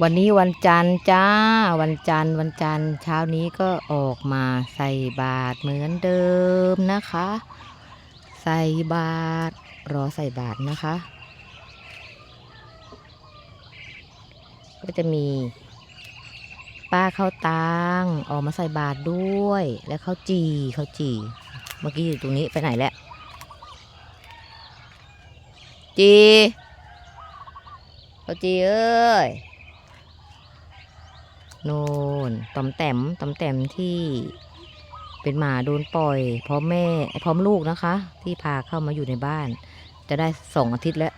วันนี้วันจันทร์จ้า วันจันทร์วันจันทร์เช้านี้ก็ออกมาใส่บาตรเหมือนเดิมนะคะ ใส่บาตรรอใส่บาตรนะคะ ก็จะมี ป้าข้าวตังออกมาใส่บาตรด้วย และข้าวจีข้าวจีเมื่อกี้อยู่ตรงนี้ไปไหนแล้วจีข้าวจีเอ้ย โน่นตอมแต้มตอมแต้มที่เป็นหมาโดนปล่อย พร้อมแม่พร้อมลูกนะคะ ที่พาเข้ามาอยู่ในบ้าน จะได้สองอาทิตย์แล้ว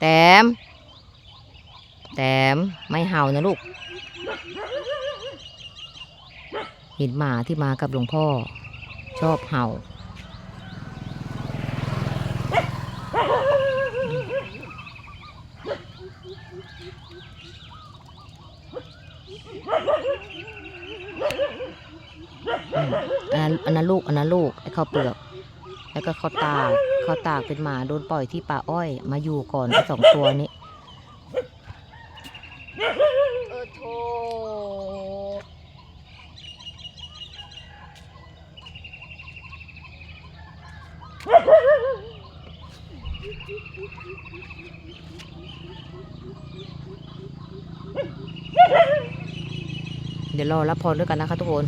แต้ม แต้มไม่เห่านะลูก เห็นหมาที่มากับหลวงพ่อ ชอบเห่า อันนั้นอันนั้นลูกอันนั้นลูกไอ้ข้าวเปลือก แล้วก็ข้าวตากข้าวตากเป็นหมาโดนปล่อยที่ป่าอ้อย มาอยู่ก่อนไอ้สองตัวนี้เออโธเดี๋ยวรอรับพรด้วยกันนะคะทุกคน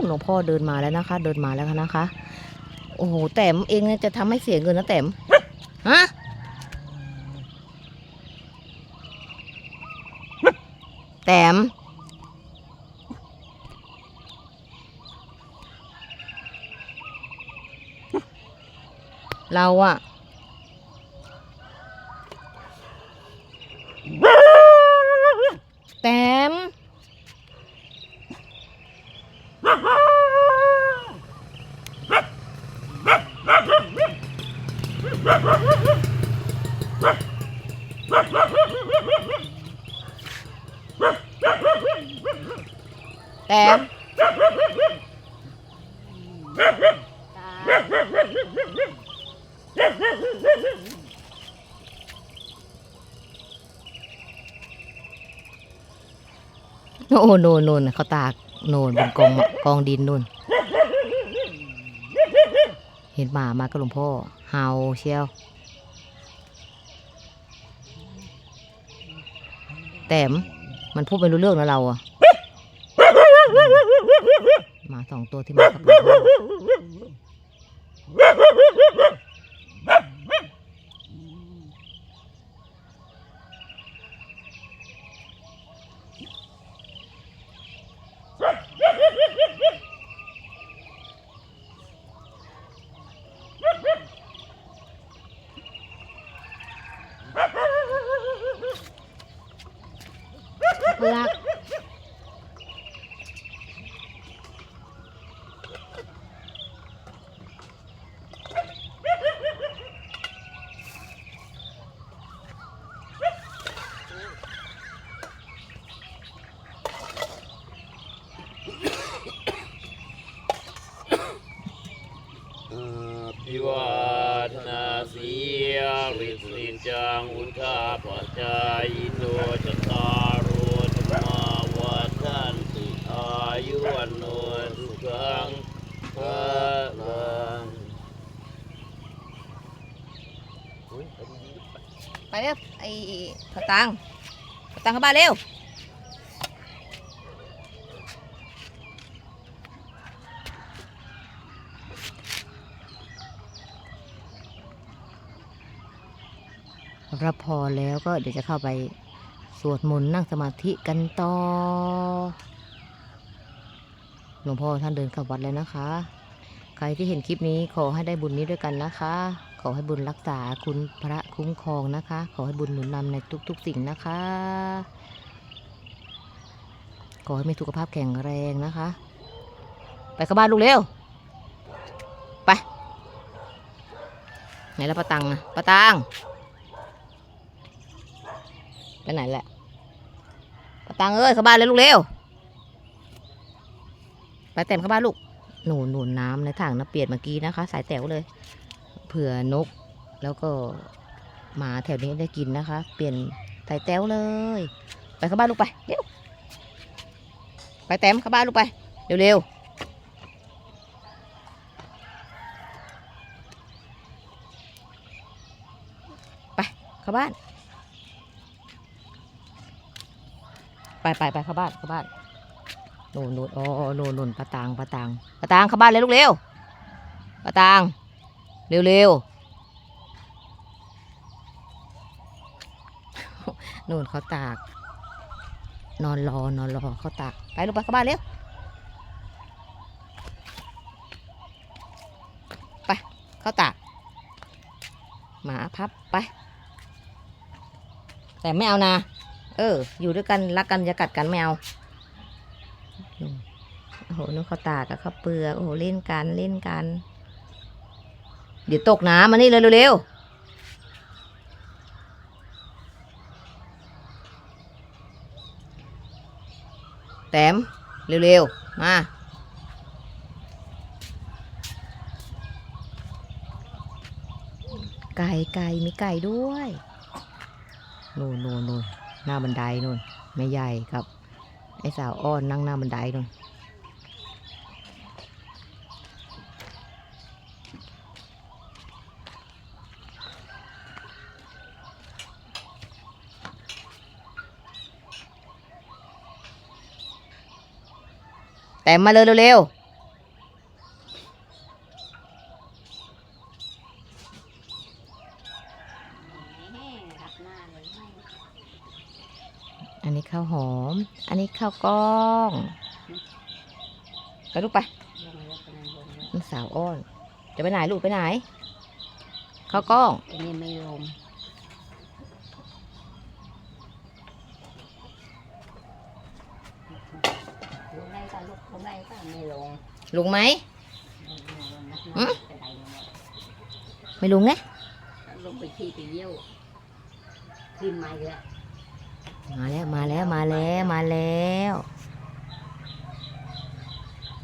น หลวงพ่อเดินมาแล้วนะคะ เดินมาแล้วนะคะ โอ้โหแต้มเองจะทำให้เสียเงินนะแต้มฮะแต้มเราอะแต้ม แต้ม โอ้โนนโนนเขาตากโนนบนกองกองดินนู่น เห็นหมามากับหลวงพ่อเฮาเชียว แต้มมันพูดไม่รู้เรื่องนะเราอะ หมาสองตัวที่มากับหลวงพ่อเปลือกอ ภิวาทนาสีริสินจังอุทาปจายโนจตารโอธรรมาวัฏันติอายุวันโนสุขังพลังไปเร็วไอ้ขาวตังขาวตังเข้าบ้านเร็ว รับพรแล้วก็เดี๋ยวจะเข้าไปสวดมนต์นั่งสมาธิกันต่อ หลวงพ่อท่านเดินเข้าวัดแล้วนะคะ ใครที่เห็นคลิปนี้ขอให้ได้บุญนี้ด้วยกันนะคะ ขอให้บุญรักษาคุณพระคุ้มครองนะคะ ขอให้บุญหนุนนำในทุก ๆ สิ่งนะคะ ขอให้มีสุขภาพแข็งแรงนะคะ ไปเข้าบ้านลูกเร็ว ไป ไหนแล้วปะตังอะปะตัง ไปไหนแหละปะตังเอ้ยเข้าบ้านเลยลูกเร็ว ไปเต็มเข้าบ้านลูก หนูหนูน้ำในถังน้ำเปียดเมื่อกี้นะคะ สายแต๋วเลย เผื่อนก แล้วก็หมาแถวนี้ได้กินนะคะ เปลี่ยนสายแต๋วเลย ไปเข้าบ้านลูกไป เร็ว ไปแต้มเข้าบ้านลูกไป เร็วๆไปเข้าบ้าน ไปไปไปเข้าบ้านเข้าบ้านโน่นโน่นอ๋อโน่นโน่นปะตางปะตางปะตางเข้าบ้านเลยลูกเร็วปะตาง เร็วเร็วๆนู่นเขาตาก นอนรอนอนรอเขาตากไปลูกไปเข้าบ้านเร็วไปเข้าตากหมาพับไป แต่ไม่เอานะ เออ อยู่ด้วยกันรักกันจะกัดกันไม่เอาโอ้โหนกเขาตากับเขาเปลือกโอ้โหเล่นกันเล่นกัน เดี๋ยวตกน้ำมานี่เลยเร็วๆแต้มเร็วๆ มาไก่ไก่มีไก่ด้วยนู่นนู่นนู่น หน้าบันไดนู่นแม่ใหญ่ครับ ไอ้สาวอ้อนนั่งหน้าบันไดนู่นแต่มาเร็วเร็วๆอั นนี้ข้าวหอม อันนี้ข้าวกล้องไปลูกไปลูกสาวอ้อน จะไปไหนลูกไปไหนข้าวกล้องอันนี้ไม่ลงลงได้ก็ลุกลงได้ก็ไม่ลงลุงไหมอืมไม่ลุงไงลงไปขี้ไปเยี่ยวขึ้นมาเยอะ มาแล้วมาแล้วมาแล้วมาแล้ว